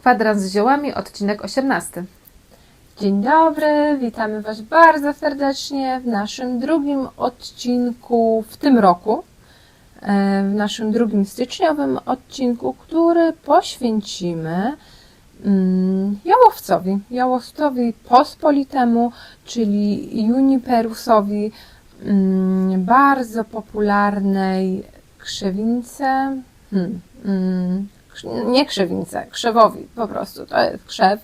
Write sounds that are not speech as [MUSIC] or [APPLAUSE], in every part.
Kwadrans z ziołami, odcinek 18. Dzień dobry, witamy Was bardzo serdecznie w naszym drugim odcinku w tym roku. e, W naszym drugim styczniowym odcinku, który poświęcimy mm, jałowcowi. Jałowcowi pospolitemu, czyli juniperusowi, mm, bardzo popularnej krzewince. Hmm, mm, nie krzewince, krzewowi po prostu. To jest krzew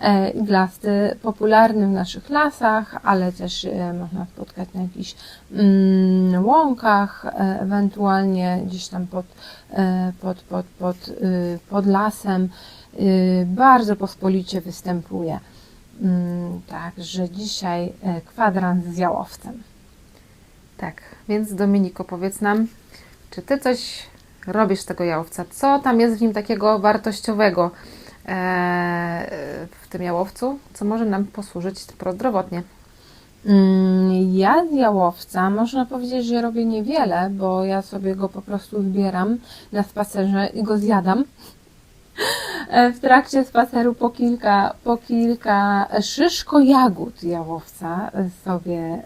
e, iglasty, popularny w naszych lasach, ale też e, można spotkać na jakichś mm, łąkach, e, ewentualnie gdzieś tam pod, e, pod, pod, pod, pod lasem. Bardzo pospolicie występuje. Mm, Także dzisiaj e, kwadrans z jałowcem. Tak, więc Dominiko, powiedz nam, czy ty coś robisz tego jałowca? Co tam jest w nim takiego wartościowego e, w tym jałowcu, co może nam posłużyć prozdrowotnie? Mm, Ja z jałowca można powiedzieć, że robię niewiele, bo ja sobie go po prostu zbieram na spacerze i go zjadam. E, W trakcie spaceru po kilka, po kilka szyszko jagód jałowca sobie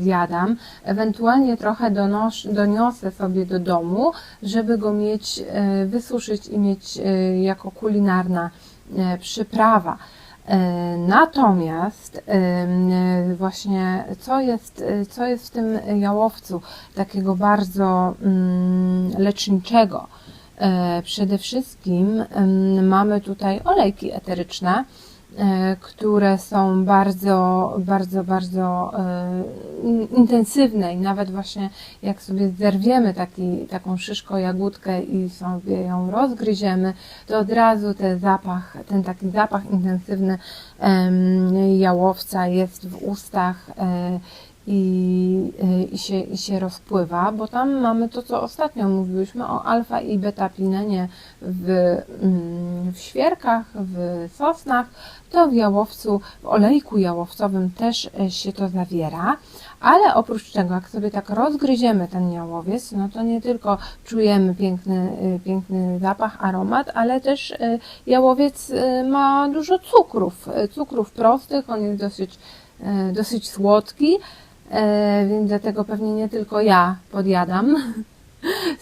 zjadam. Ewentualnie trochę donos, doniosę sobie do domu, żeby go mieć, e, wysuszyć i mieć e, jako kulinarna przyprawa. Natomiast właśnie co jest, co jest w tym jałowcu takiego bardzo mm, leczniczego? E, Przede wszystkim mamy tutaj olejki eteryczne, e, które są bardzo, bardzo, bardzo e, in- intensywne i nawet właśnie jak sobie zerwiemy taki, taką szyszką jagódkę i sobie ją rozgryziemy, to od razu ten zapach, ten taki zapach intensywny jałowca jest w ustach i, e, i, się, i się rozpływa, bo tam mamy to, co ostatnio mówiłyśmy o alfa i beta-pinenie w, mm, w świerkach, w sosnach, to w jałowcu, w olejku jałowcowym też e, się to zawiera, ale oprócz tego, jak sobie tak rozgryziemy ten jałowiec, no to nie tylko czujemy piękny, y, piękny zapach, aromat, ale też jałowiec ma dużo cukrów, cukrów prostych, on jest dosyć, dosyć słodki, więc dlatego pewnie nie tylko ja podjadam.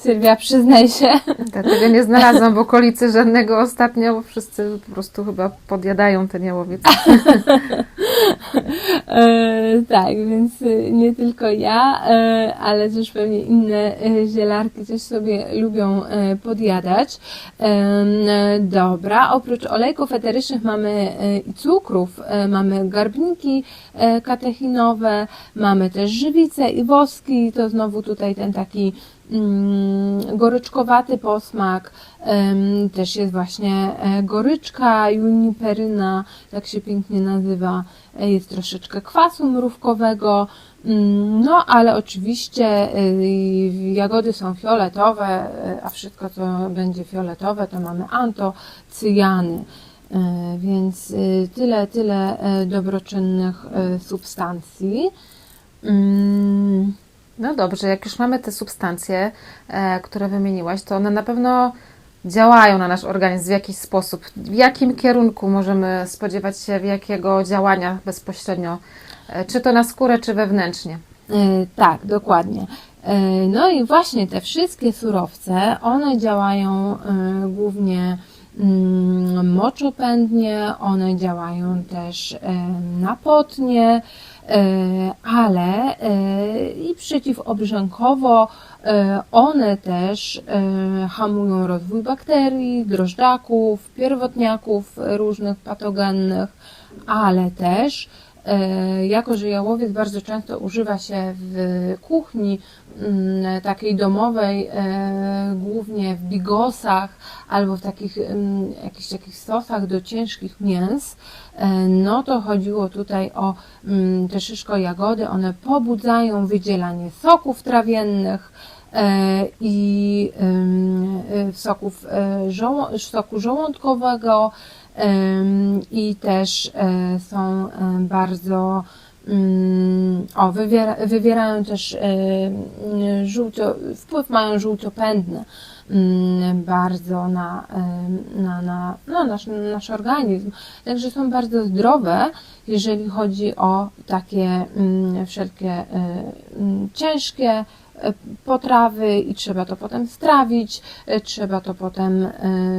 Sylwia, przyznaj się. Dlatego nie znalazłam w okolicy żadnego ostatnio, bo wszyscy po prostu chyba podjadają ten jałowiec. [LAUGHS] E, tak, więc y, nie tylko ja, e, ale też pewnie inne e, zielarki też sobie lubią e, podjadać. E, Dobra, oprócz olejków eterycznych mamy e, i cukrów, e, mamy garbniki e, katechinowe, mamy też żywice i woski, to znowu tutaj ten taki goryczkowaty posmak, też jest właśnie e, goryczka juniperyna, tak się pięknie nazywa, E, jest troszeczkę kwasu mrówkowego, mm, no ale oczywiście y, jagody są fioletowe, a wszystko co będzie fioletowe to mamy antocyjany, więc tyle, tyle dobroczynnych substancji. No dobrze, jak już mamy te substancje, e, które wymieniłaś, to one na pewno działają na nasz organizm w jakiś sposób. W jakim kierunku możemy spodziewać się jakiego działania bezpośrednio? E, Czy to na skórę, czy wewnętrznie? E, Tak, dokładnie. No i właśnie te wszystkie surowce, one działają głównie mm, moczopędnie, one działają też e, napotnie, e, ale e, i przeciwobrzękowo e, one też e, hamują rozwój bakterii, drożdżaków, pierwotniaków różnych patogennych, ale też E, Jako, że jałowiec bardzo często używa się w kuchni mm, takiej domowej, e, głównie w bigosach albo w takich mm, jakichś takich sosach do ciężkich mięs, e, no to chodziło tutaj o mm, te szyszko jagody. One pobudzają wydzielanie soków trawiennych, e, i e, soków, e, soku żołądkowego i też e, są bardzo Mm, O, wywiera, wywierają też żółcio, wpływ mają żółciopędne mm, bardzo na, na, na no, nasz, nasz organizm. Także są bardzo zdrowe, jeżeli chodzi o takie mm, wszelkie ciężkie potrawy i trzeba to potem strawić, e, trzeba to potem e,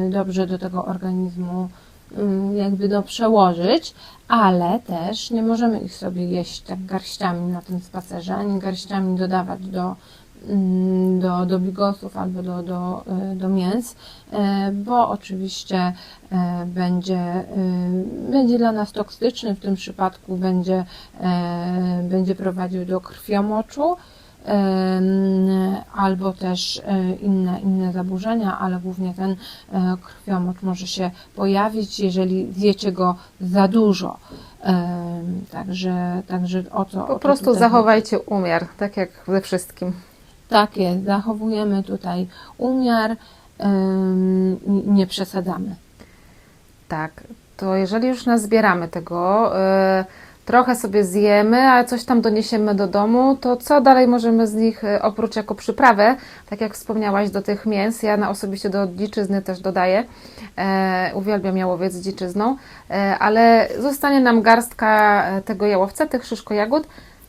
dobrze do tego organizmu mm, jakby do przełożyć, ale też nie możemy ich sobie jeść tak garściami na tym spacerze, ani garściami dodawać do, mm, do, do bigosów albo do, do, e, do mięs, bo oczywiście będzie, będzie dla nas toksyczny, w tym przypadku będzie, będzie prowadził do krwiomoczu, albo też e, inne, inne zaburzenia, ale głównie ten e, krwiomocz może się pojawić, jeżeli zjecie go za dużo. Także, także o to. o Po prostu tutaj zachowajcie umiar, tak jak ze wszystkim. tak jest, zachowujemy tutaj umiar, nie przesadzamy. Tak, to jeżeli już nazbieramy tego, y, trochę sobie zjemy, a coś tam doniesiemy do domu, to co dalej możemy z nich, y, oprócz jako przyprawę, tak jak wspomniałaś, do tych mięs, ja na osobiście do dziczyzny też dodaję, e, uwielbiam jałowiec z dziczyzną, e, ale zostanie nam garstka e, tego jałowca, tych szyszko jagód,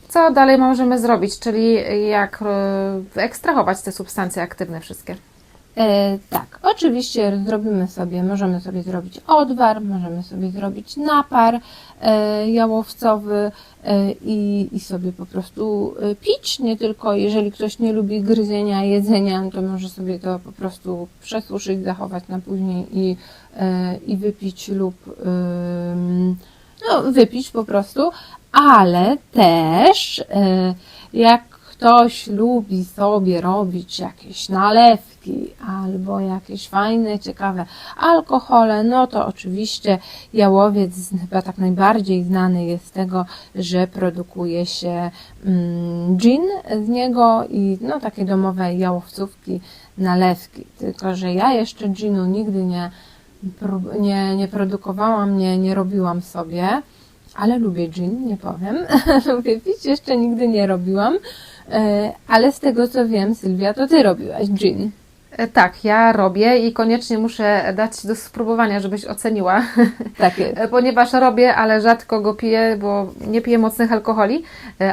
co dalej możemy zrobić, czyli jak e, wyekstrahować te substancje aktywne wszystkie. E, tak, oczywiście zrobimy sobie, możemy sobie zrobić odwar, możemy sobie zrobić napar e, jałowcowy e, i, i sobie po prostu e, pić, nie tylko jeżeli ktoś nie lubi gryzienia, jedzenia, to może sobie to po prostu przesuszyć, zachować na później i, e, i wypić lub ym, no, wypić po prostu, ale też e, jak ktoś lubi sobie robić jakieś nalewki albo jakieś fajne, ciekawe alkohole, no to oczywiście jałowiec chyba tak najbardziej znany jest z tego, że produkuje się mm, gin z niego i no takie domowe jałowcówki, nalewki. Tylko, że ja jeszcze ginu nigdy nie, nie, nie produkowałam, nie, nie robiłam sobie ale lubię gin, nie powiem. [LAUGHS] lubię pić, jeszcze nigdy nie robiłam. E, Ale z tego co wiem, Sylwia, to ty robiłaś gin. E, Tak, ja robię i koniecznie muszę dać do spróbowania, żebyś oceniła, [LAUGHS] Tak jest. E, ponieważ robię, ale rzadko go piję, bo nie piję mocnych alkoholi,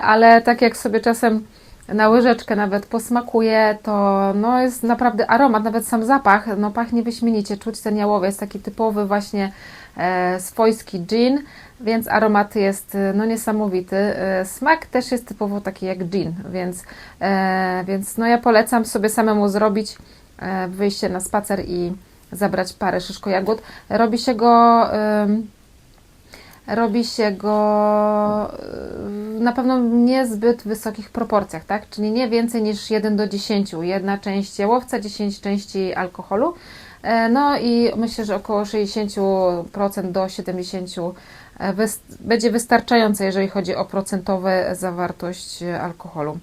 ale tak jak sobie czasem na łyżeczkę nawet posmakuję, to no jest naprawdę aromat, nawet sam zapach, no pachnie wyśmienicie, czuć ten jałowiec, taki typowy właśnie e, swojski gin, więc aromat jest e, no niesamowity. E, smak też jest typowo taki jak gin, więc, e, więc no ja polecam sobie samemu zrobić e, wyjście na spacer i zabrać parę szyszko jagód. Robi się go robi się go y, na pewno w niezbyt wysokich proporcjach, tak? Czyli nie więcej niż 1 do 10. Jedna część jałowca, 10 części alkoholu. E, No i myślę, że około 60% do 70% e, wys- będzie wystarczające, jeżeli chodzi o procentowe zawartość e, alkoholu.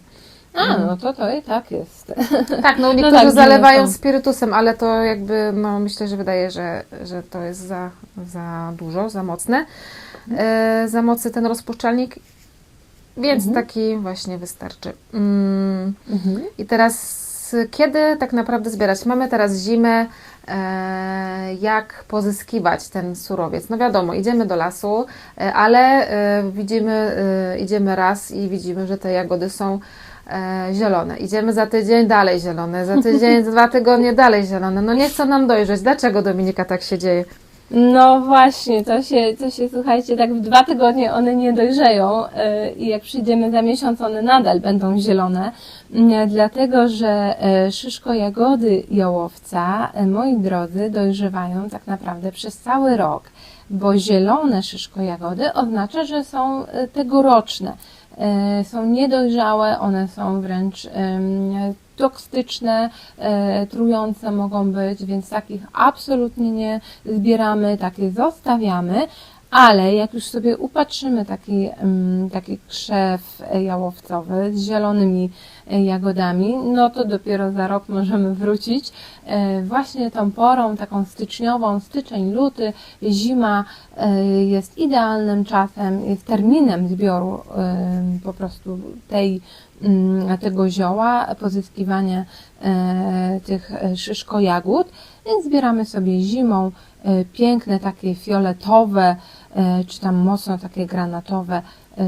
A, no to to i tak jest. [LAUGHS] Tak, no niektórzy tak, giny zalewają są. spirytusem, ale to jakby, no myślę, że wydaje, że, że to jest za, za dużo, za mocne. E, za mocny ten rozpuszczalnik, więc Mhm. taki właśnie wystarczy. Mm. Mhm. I teraz kiedy tak naprawdę zbierać? Mamy teraz zimę, e, jak pozyskiwać ten surowiec? No wiadomo, idziemy do lasu, e, ale e, widzimy, e, idziemy raz i widzimy, że te jagody są e, zielone. Idziemy za tydzień dalej zielone, za tydzień, dwa tygodnie dalej zielone. No nie chcą nam dojrzeć. Dlaczego Dominika tak się dzieje? No właśnie, to się, to się słuchajcie, tak w dwa tygodnie one nie dojrzeją e, i jak przyjdziemy za miesiąc, one nadal będą zielone, Mm, dlatego że e, szyszko jagody jałowca, e, moi drodzy, dojrzewają tak naprawdę przez cały rok, bo zielone szyszko jagody oznacza, że są tegoroczne. Są niedojrzałe, one są wręcz toksyczne, e, trujące mogą być, więc takich absolutnie nie zbieramy, takie zostawiamy. Ale jak już sobie upatrzymy taki, mm, taki krzew jałowcowy z zielonymi e, jagodami, no to dopiero za rok możemy wrócić e, właśnie tą porą taką styczniową, styczeń, luty, zima jest idealnym czasem, jest terminem zbioru po prostu tej, tego zioła, pozyskiwanie e, tych e, szyszko jagód, więc zbieramy sobie zimą e, piękne takie fioletowe, czy tam mocno takie granatowe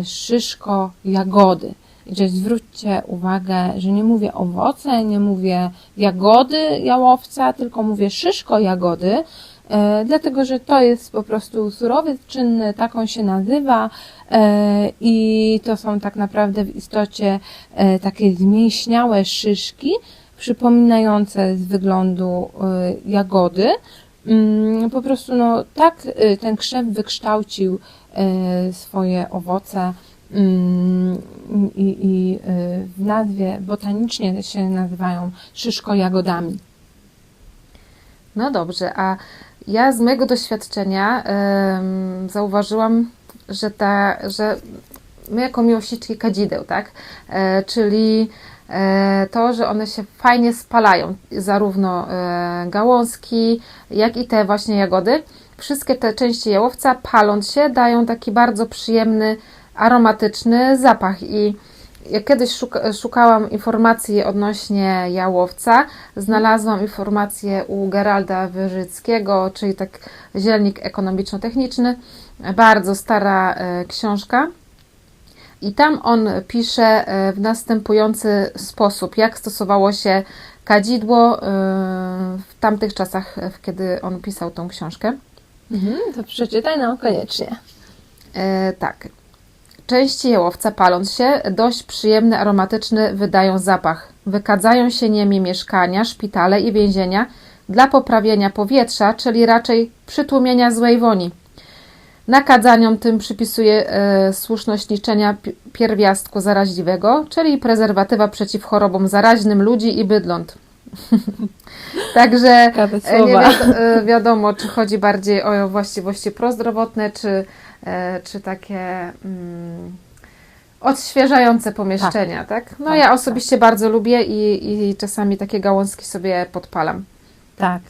szyszko jagody. Gdzie zwróćcie uwagę, że nie mówię owoce, nie mówię jagody jałowca, tylko mówię szyszko jagody, dlatego że to jest po prostu surowiec czynny, tak on się nazywa e, i to są tak naprawdę w istocie e, takie zmięśniałe szyszki, przypominające z wyglądu e, jagody. Mm, Po prostu no, tak e, ten krzew wykształcił e, swoje owoce mm, i, i e, w nazwie botanicznie się nazywają szyszko-jagodami. No dobrze, a ja z mojego doświadczenia zauważyłam, że, ta, że my jako miłośniczki kadzideł, tak? E, czyli e, to, że one się fajnie spalają, zarówno e, gałązki, jak i te właśnie jagody. Wszystkie te części jałowca, paląc się, dają taki bardzo przyjemny, aromatyczny zapach i jak kiedyś szuka, szukałam informacji odnośnie jałowca, znalazłam informację u Geralda Wyrzyckiego, czyli tak zielnik ekonomiczno-techniczny, bardzo stara e, książka. I tam on pisze e, w następujący sposób, jak stosowało się kadzidło e, w tamtych czasach, kiedy on pisał tą książkę. Mhm, to przeczytaj nam koniecznie. E, tak. Części jałowca paląc się, dość przyjemny, aromatyczny wydają zapach. Wykadzają się nimi mieszkania, szpitale i więzienia dla poprawienia powietrza, czyli raczej przytłumienia złej woni. Nakadzaniom tym przypisuje e, słuszność liczenia pi- pierwiastku zaraźliwego, czyli prezerwatywa przeciw chorobom zaraźnym ludzi i bydląt. [LAUGHS] Także e, nie wiado, e, wiadomo, czy chodzi bardziej o właściwości prozdrowotne, czy, czy takie mm, odświeżające pomieszczenia, tak? No Tak, ja tak. osobiście bardzo lubię i, i czasami takie gałązki sobie podpalam. Tak,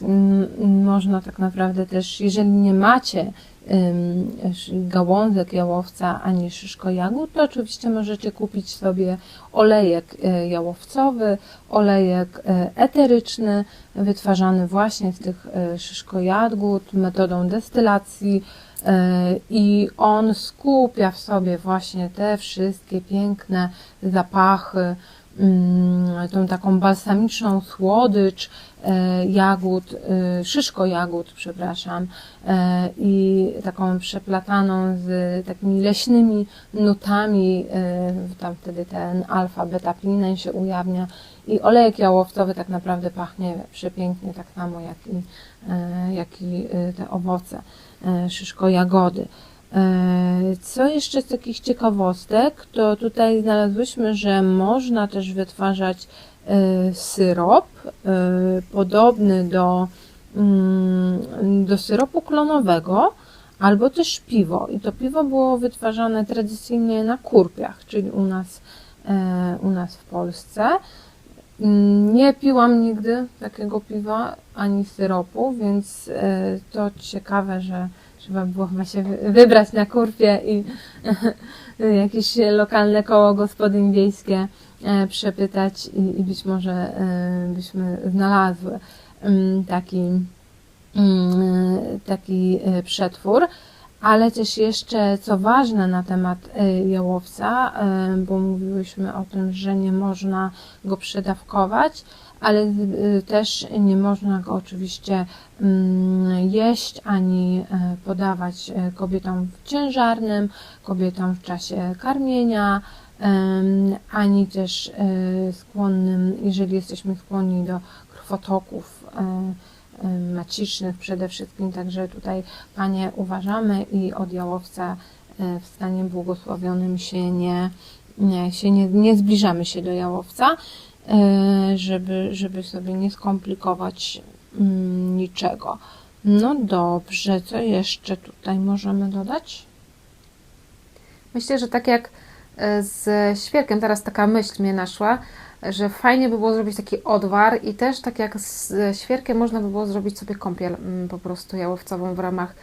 można tak naprawdę też, jeżeli nie macie gałązek jałowca ani szyszko jagód, to oczywiście możecie kupić sobie olejek e, jałowcowy, olejek e, eteryczny, wytwarzany właśnie z tych e, szyszko jagód metodą destylacji e, i on skupia w sobie właśnie te wszystkie piękne zapachy, mm, tą taką balsamiczną słodycz e, jagód, e, szyszko jagód, przepraszam, e, i taką przeplataną z takimi leśnymi nutami, e, tam wtedy ten alfa-beta-plinen się ujawnia i olejek jałowcowy tak naprawdę pachnie przepięknie, tak samo jak i, e, jak i e, te owoce, e, szyszko jagody. E, Co jeszcze z takich ciekawostek, to tutaj znalazłyśmy, że można też wytwarzać e, syrop podobny do, mm, do syropu klonowego, albo też piwo. I to piwo było wytwarzane tradycyjnie na kurpiach, czyli u nas, u nas w Polsce. Nie piłam nigdy takiego piwa ani syropu, więc e, to ciekawe, że trzeba było chyba się wy- wybrać na kurpie i [LAUGHS] jakieś lokalne koło gospodyń wiejskie e, przepytać i, i być może e, byśmy znalazły mm, taki, mm, taki przetwór. Ale też jeszcze, co ważne na temat e, jałowca, e, bo mówiłyśmy o tym, że nie można go przedawkować, ale e, też nie można go oczywiście mm, jeść ani podawać kobietom w ciężarnym, kobietom w czasie karmienia, ani też skłonnym, jeżeli jesteśmy skłonni do krwotoków macicznych przede wszystkim, także tutaj Panie uważamy i od jałowca e, w stanie błogosławionym się nie, nie, się nie, nie zbliżamy się do jałowca, e, żeby, żeby sobie nie skomplikować mm, niczego. No dobrze, co jeszcze tutaj możemy dodać? Myślę, że tak jak e, z świerkiem, teraz taka myśl mnie naszła, że fajnie by było zrobić taki odwar i też tak jak z świerkiem można by było zrobić sobie kąpiel mm, po prostu jałowcową w ramach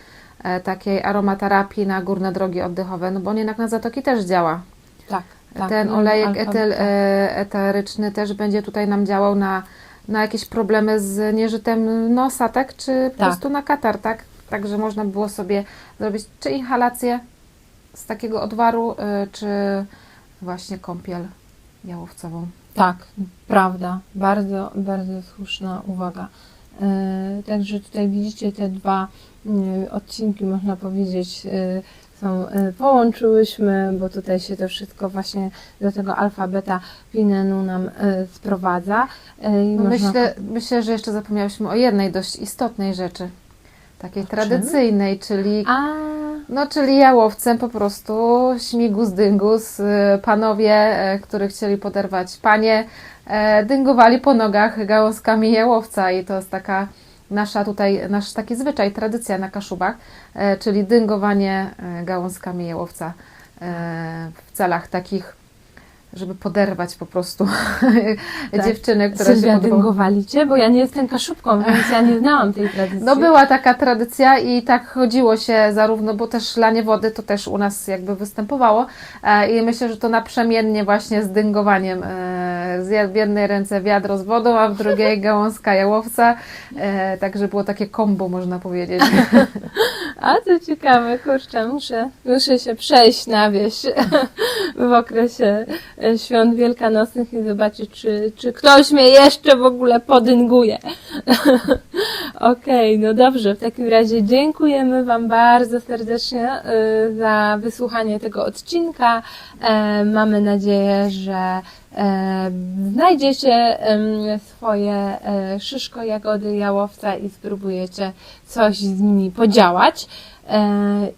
e, takiej aromaterapii na górne drogi oddechowe, no bo on jednak na zatoki też działa. Tak. tak Ten no, olejek etyl, e, eteryczny też będzie tutaj nam działał na, na jakieś problemy z nieżytem nosa, tak? Czy po Tak. prostu na katar, tak? Także można by było sobie zrobić czy inhalację z takiego odwaru, e, czy właśnie kąpiel jałowcową. Tak, prawda. Bardzo, bardzo słuszna uwaga. E, Także tutaj widzicie te dwa e, odcinki, można powiedzieć, e, są, połączyłyśmy, bo tutaj się to wszystko właśnie do tego alfa-beta pinenu nam sprowadza. I No można- myślę, myślę, że jeszcze zapomniałyśmy o jednej dość istotnej rzeczy, takiej tradycyjnej, czyli A, No, czyli jałowcem po prostu śmigus dyngus. y, Panowie, e, którzy chcieli poderwać panie, e, dyngowali po nogach gałązkami jałowca i to jest taka nasza tutaj, nasz taki zwyczaj, tradycja na Kaszubach, e, czyli dyngowanie gałązkami jałowca w celach takich, żeby poderwać po prostu [LAUGHS] dziewczyny, które się Sylwia, podobały. dyngowali Cię? Bo ja nie jestem kaszubką, więc ja nie znałam tej tradycji. No była taka tradycja i tak chodziło się zarówno, bo też lanie wody to też u nas jakby występowało e, i myślę, że to naprzemiennie właśnie z dyngowaniem. E, z jednej ręce wiadro z wodą, a w drugiej gałązka jałowca, e, także było takie kombo można powiedzieć. [LAUGHS] A to ciekawe, kurczę, muszę, muszę się przejść na wieś [LAUGHS] w okresie e, świąt wielkanocnych i zobaczyć, czy, czy ktoś mnie jeszcze w ogóle podynguje. [LAUGHS] Okej, no dobrze, w takim razie dziękujemy Wam bardzo serdecznie e, za wysłuchanie tego odcinka. E, Mamy nadzieję, że znajdziecie swoje szyszko jagody jałowca i spróbujecie coś z nimi podziałać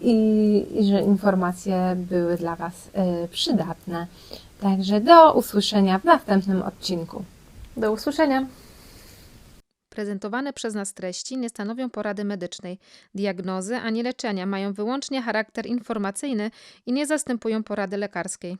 i, i że informacje były dla Was e, przydatne. Także do usłyszenia w następnym odcinku. Do usłyszenia. Prezentowane przez nas treści nie stanowią porady medycznej, diagnozy ani leczenia, mają wyłącznie charakter informacyjny i nie zastępują porady lekarskiej.